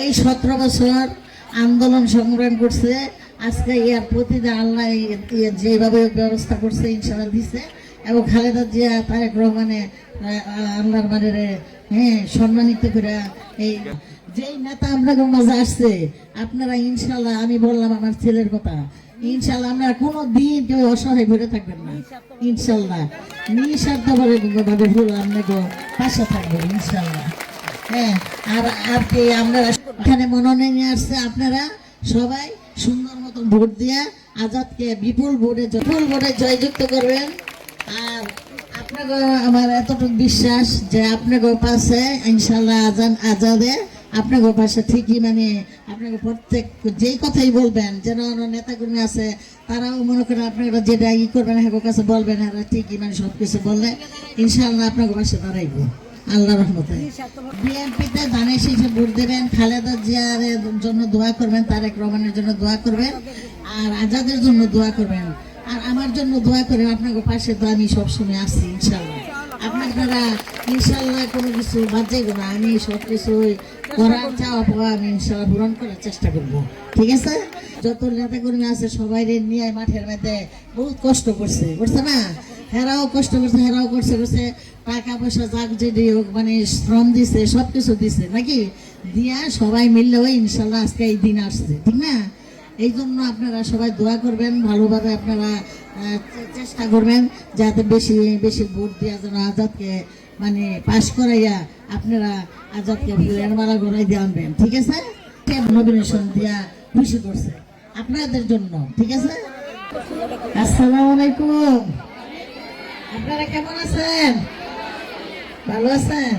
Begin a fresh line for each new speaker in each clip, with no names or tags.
এই সতেরো বছর আন্দোলন সংগ্রাম করছে। আজকে ইয়ার প্রতিদিন আল্লাহ যেভাবে ব্যবস্থা করছে, ইনশাল্লাহ দিছে। এবং খালেদা জিয়া, তারেক রহমানে আল্লাহর মানে হ্যাঁ সম্মানিত করে এই যেই নেতা আপনাদের মাঝে আসছে, আপনারা ইনশাল্লাহ, আমি বললাম আমার ছেলের কথা, ইনশাল্লাহ আপনারা কোনো দিন কেউ অসহায় ঘুরে থাকবেন না। ইনশাল্লাহ। নিঃস্বার্থ ভাবে ভাবে আপনাকে পাশে থাকবেন ইনশাল্লাহ। হ্যাঁ আর আর কি আমরা এখানে মনোনয়ন নিয়ে আসছে আপনারা সবাই সুন্দর মতো ভোট দিয়ে আজাদকে বিপুল ভোটে বিপুল ভোটে জয়যুক্ত করবেন। আর আপনাকে আমার এতটুকু বিশ্বাস যে আপনাকে পাশে ইনশাল্লাহ আজান আজাদে আপনাকে পাশে ঠিকই মানে আপনাকে প্রত্যেক যেই কথাই বলবেন, যেন নেতাকর্মী আছে, তারাও মনে করেন আপনারা যেটা ই করবেন হ্যাঁ কাছে বলবেন হ্যাঁ ঠিকই মানে সব কিছু বললে ইনশাল্লাহ আপনাকে পাশে দাঁড়াইব। আল্লাহ রহমতে। বিএনপিতে ধানের শীষে ভোট দেবেন, খালেদা জিয়ার জন্য দোয়া করবেন, তারেক রহমানের জন্য দোয়া করবেন, আর আজাদের জন্য দোয়া করবেন। আর আমার জন্য দোয়া করেন, আপনাকে পাশে তো আমি সবসময় আসছি ইনশাল্লাহ আপনারা ইনশাল্লাহ কোনো কিছু বাদ যাইব না, আমি সব কিছু করার চাওয়া পাওয়া আমি ইনশাল্লাহ পূরণ করার চেষ্টা করব। ঠিক আছে? যত নেতা কর্মী আছে, সবাই নিয়ে মাঠের মধ্যে বহুত কষ্ট করছে করছে না? হেরাও কষ্ট করছে, হেরাও করছে করছে। টাকা পয়সা যাক যেটি হোক মানে শ্রম দিছে সব কিছু দিছে, নাকি? দিয়া সবাই মিললে ওই ইনশাল্লাহ আজকে এই দিন আসছে, ঠিক না? এই জন্য আপনারা সবাই দোয়া করবেন, ভালোভাবে আপনারা চেষ্টা করবেন যাতে বেশি বেশি ভোট দেওয়া যেন আজাদকে মানে পাশ করাইয়া আপনারা আজাদকে ফুলের মালা গড়াই দিয়ে আনবেন, ঠিক আছে? নমিনেশন দিয়া খুশি করছে? আপনাদের জন্য, ঠিক আছে? আসসালামু আলাইকুম। আপনারা কেমন আছেন? ভালো আছেন?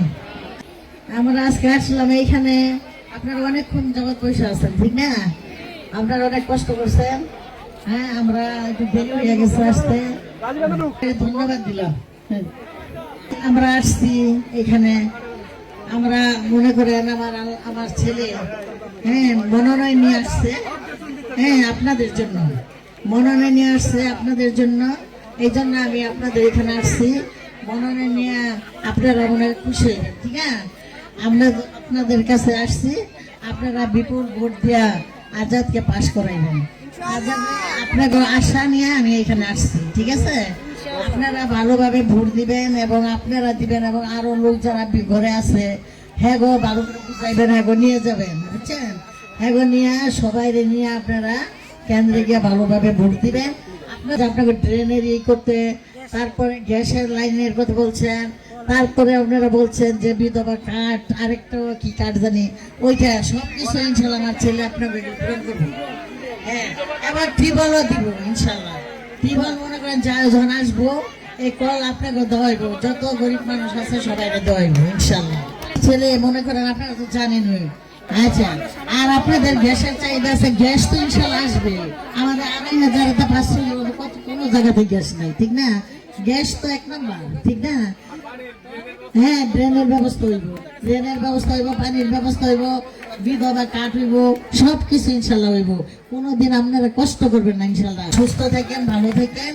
আমরা আজকে আসলাম এইখানে। আপনারা অনেকক্ষণ জগৎ পয়সা আছেন, ঠিক না? আপনারা অনেক কষ্ট করছেন। হ্যাঁ আমরা একটু দেরি হয়ে গেছে আসতে। ধন্যবাদ দিলাম। আমরা আসছি এখানে। আমরা মনে করেন আমার আমার ছেলে হ্যাঁ মনোনয়ন নিয়ে আসছে। হ্যাঁ আপনাদের জন্য। মনোনয়ন নিয়ে আসছে আপনাদের জন্য। এই জন্য আমি আপনাদের এখানে আসছি। মনোনয়ন নিয়ে আপনারা মনে খুশি। ঠিক আছে? আমরা আপনাদের কাছে আসছি। আপনারা বিপুল ভোট দিয়া আজাদকে পাশ করাইবেন। আজাদ আশা নিয়ে আমি এখানে আসছি। ঠিক আছে? আপনারা ভালোভাবে ভোট দিবেন এবং আপনারা দিবেন এবং আরও লোক যারা ঘরে আছে হ্যাঁ গো ভালো করে হ্যাঁ গো, নিয়ে যাবেন, বুঝছেন? হ্যাঁ গো, নিয়ে সবাই নিয়ে আপনারা কেন্দ্রে গিয়ে ভালোভাবে ভোট দিবেন। আপনাকে ড্রেনের ই করতে তারপরে গ্যাসের লাইনের কথা বলছেন, তারপরে আপনারা বলছেন যে বিধবা কাঠ আরেকটা কি কাঠ জানি, ওইটা সব কিছু ইনশাল্লাহ আমার ছেলে আপনাকে হ্যাঁ এবার টিবলও দিব ইনশাল্লাহ। টিবল মনে করেন যা যখন আসব, এই কল আপনাকে দেওয়াইব, যত গরিব মানুষ আছে সবাই দেওয়াইব ইনশাল্লাহ। ছেলে, মনে করেন আপনারা তো জানেনই। আচ্ছা আর আপনাদের গ্যাসের চাহিদা আছে, গ্যাস তো ইনশাল্লাহ আসবে। আমাদের আড়াই হাজার পাঁচশো কত কোনো জায়গাতে গ্যাস নাই, ঠিক না? গ্যাস তো এক নম্বর, ঠিক না? হ্যাঁ ড্রেনের ব্যবস্থা হইব, ড্রেনের ব্যবস্থা হইব, পানির ব্যবস্থা হইব, বিধবা কাঠ হইব সব কিছু ইনশাল্লাহ হইব। কোনোদিন আপনারা কষ্ট করবেন না ইনশাল্লাহ সুস্থ থাকেন, ভালো থাকেন।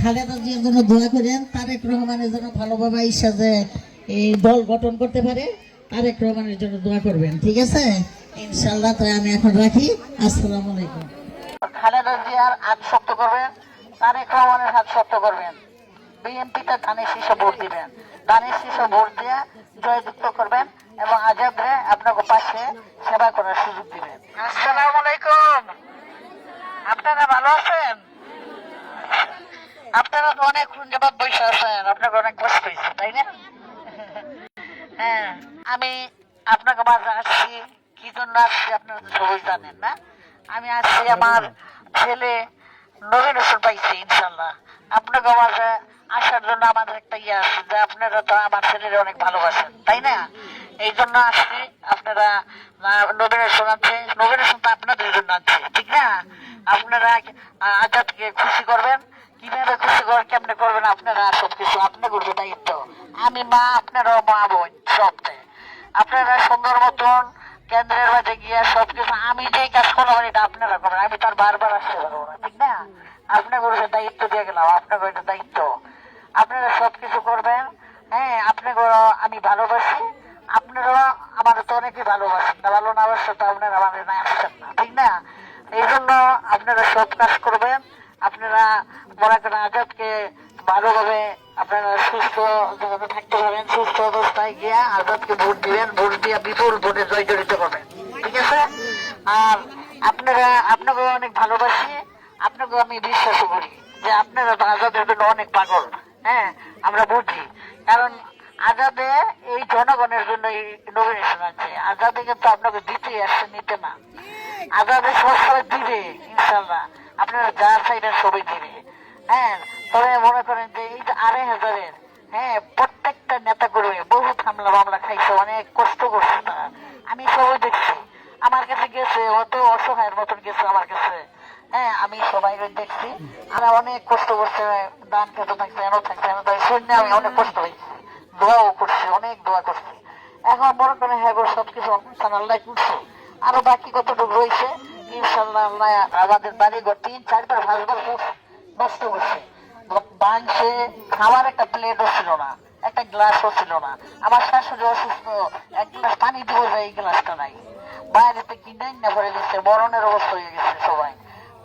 খালেদা জিয়ার জন্য দোয়া করেন, তারেক রহমানের জন্য ভালোভাবে ইচ্ছা যে এই দল গঠন করতে পারে, তারেক রহমানের জন্য দোয়া করবেন, ঠিক আছে? ইনশাল্লাহ তো আমি এখন রাখি। আসসালামু আলাইকুম। খালেদা জিয়ার হাত শক্ত করবেন। তারেক রহমানের হাত শক্ত করবেন। বিএনপিতে ধানের শীর্ষে ভোট দিবেন। ধানের শীর্ষে ভোট দিয়ে জয়যুক্ত করবেন এবং আজাদরে আপনাকে পাশে সেবা করার সুযোগ দিবেন। আসসালামু আলাইকুম। আপনারা ভালো আছেন? আপনারা তো অনেক যাবৎ বসে আছেন। আপনাকে অনেক কষ্ট হয়েছে, তাই না? হ্যাঁ আমি আপনাকে মাঝে আসছি। কি জন্য আসছি আপনারা তো সবাই জানেন না। আমি আসছি আমার ছেলে পাইছি ইনশাল্লাহ আসার জন্য আমাদের একটা ইয়ে আছে যে আপনারা তো আমার অনেক ভালোবাসেন, তাই না? এই জন্য আসছি আপনারা নবীনেশন নবীনেশন তো আপনাদের জন্য আছে, ঠিক না? আপনারা আজাদকে খুশি করবেন, কীভাবে খুশি করবেন কেমনে করবেন আপনারা সব কিছু আপনার করবে দায়িত্ব। আমি মা, আপনারাও মা বোন, সবটাই। আপনারা সুন্দর মতন কেন্দ্রের মাঝে গিয়ে সবকিছু আমি যেই কাজ করব এটা আপনারা করবেন আমি তার বারবার আসতে পারব না, ঠিক না? আপনাকে দায়িত্ব দিয়ে গেলাম আপনাকে ওইটা দায়িত্ব। আপনারা সবকিছু করবেন হ্যাঁ আপনাকে আমি ভালোবাসি আপনারা
আমার তো অনেকে ভালোবাসেন না ভালো না বাসে তো আপনারা আমাদের না আসছেন না, ঠিক না? এই জন্য আপনারা সব কাজ করবেন, আপনারা মনে করেন আজাদকে ভালোভাবে আপনারা সুস্থ থাকতে পারেন সুস্থ অবস্থায় গিয়া আজাদকে ভোট দিবেন, ভোট দিয়ে বিপুল ভোটে জয়জড়িত করবেন ঠিক আছে আর আপনারা আপনাকে অনেক ভালোবাসি আপনাকে আমি বিশ্বাস করি যে আপনারা তো আজাদের জন্য অনেক পাগল হ্যাঁ আমরা বুঝি কারণ আজাদে এই জনগণের জন্য এই নমিনেশন আছে। আজাদে কিন্তু আপনাকে দিতেই আসছে, নিতে না। আজাদে সবসময় দিবে ইনশাল্লাহ আপনারা যা চাইবেন সবই দিবে। হ্যাঁ তবে মনে করেন যে এই যে আড়াই হাজারের হ্যাঁ প্রত্যেকটা নেতা কর্মী বহুত হামলা মামলা খাইছে, অনেক কষ্ট করছে তারা। আমি সবাই দেখছি। আমার কাছে গেছে, অত অসহায়ের মতন গেছে আমার কাছে। হ্যাঁ আমি সবাই দেখছি। আমরা অনেক কষ্ট করছে, দান খেতে থাকছে এনে থাকছে এনে থাকছে। আমি অনেক কষ্ট অনেক দোয়া করছি এখন মনে করেন হ্যাঁ গো সবকিছু অনুষ্ঠান আল্লাহ করছে। আরও বাকি কতটুকু রয়েছে ইনশাল্লাহ আল্লাহ আমাদের বাড়ি ঘর তিন, চারবার ভাসবার নষ্ট করছে বাংছে খাওয়ার একটা প্লেটও ছিল না, একটা গ্লাসও ছিল না। আমার শাশুড়ি অসুস্থ, এক গ্লাস পানি দিব যায়, এই গ্লাসটা নাই। বাইরেতে কিনে না ভরে দিচ্ছে বরণের অবস্থা হয়ে গেছে সবাই।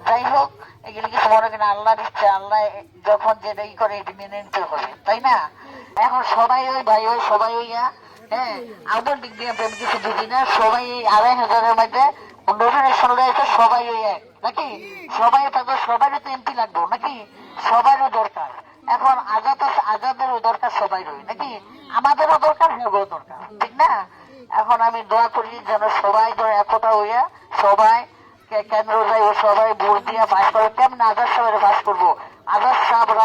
যাই হোক, এগুলি কিছু মনে করেন আল্লাহর ইচ্ছে, আল্লাহ যখন যেটা ই করে, এটি মেনে নিতে হবে, তাই না? এখন সবাই ওই ভাই, ওই সবাই ওইয়া হ্যাঁ আমার দিক আমি কিছু বুঝি না, সবাই আড়াই হাজারের মধ্যে নমিনেশন রয়েছে সবাই ওই এক, নাকি? সবাই থাকবে সবারই তো এমপি লাগবে, নাকি? সবারও দরকার। এখন আজাদ আজাদেরও দরকার সবাইরই নাকি? আমাদেরও দরকার হেগো দরকার, ঠিক না? এখন আমি দোয়া করি যেন সবাই ধরে একতা হইয়া সবাই কেন্দ্র যাই সবাই ভোট দিয়ে পাস করবে কেমন আজাদ সাহেবের পাস করব?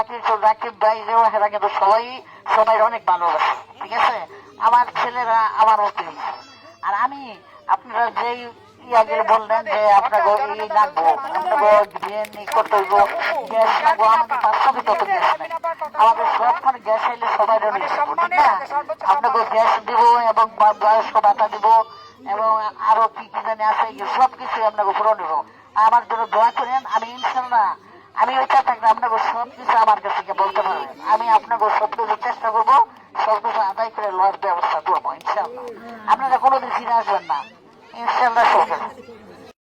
রাকিব রাকিব ভাই যে হেরা কিন্তু সবাই সবাই অনেক ভালোবাসে, ঠিক আছে? আমার ছেলেরা আমার হতে আর আমি, আপনারা যেই বললেন যে আপনাকে লাগবো, আপনাকে করতে হইব, গ্যাস লাগবো তত গ্যাস আমাদের সবখানে গ্যাস এলে সবাই ঠিক না? আপনাকে গ্যাস দিব এবং বয়স্ক ভাতা দিব এবং আরও কি কি জানি আছে সব কিছু আপনাকে পূরণ দেবো আমার জন্য দোয়া করেন, আমি ইনশাল্লাহ আমি ওইটা থাকলে আপনাকে সব কিছু আমার কাছে বলতে পারবেন। আমি আপনাকে সব কিছু চেষ্টা করব, সব কিছু আদায় করে লওয়ার ব্যবস্থা করব ইনশাল্লাহ আপনারা কোনোদিন ফিরে আসবেন না। ইনশাল্লাহ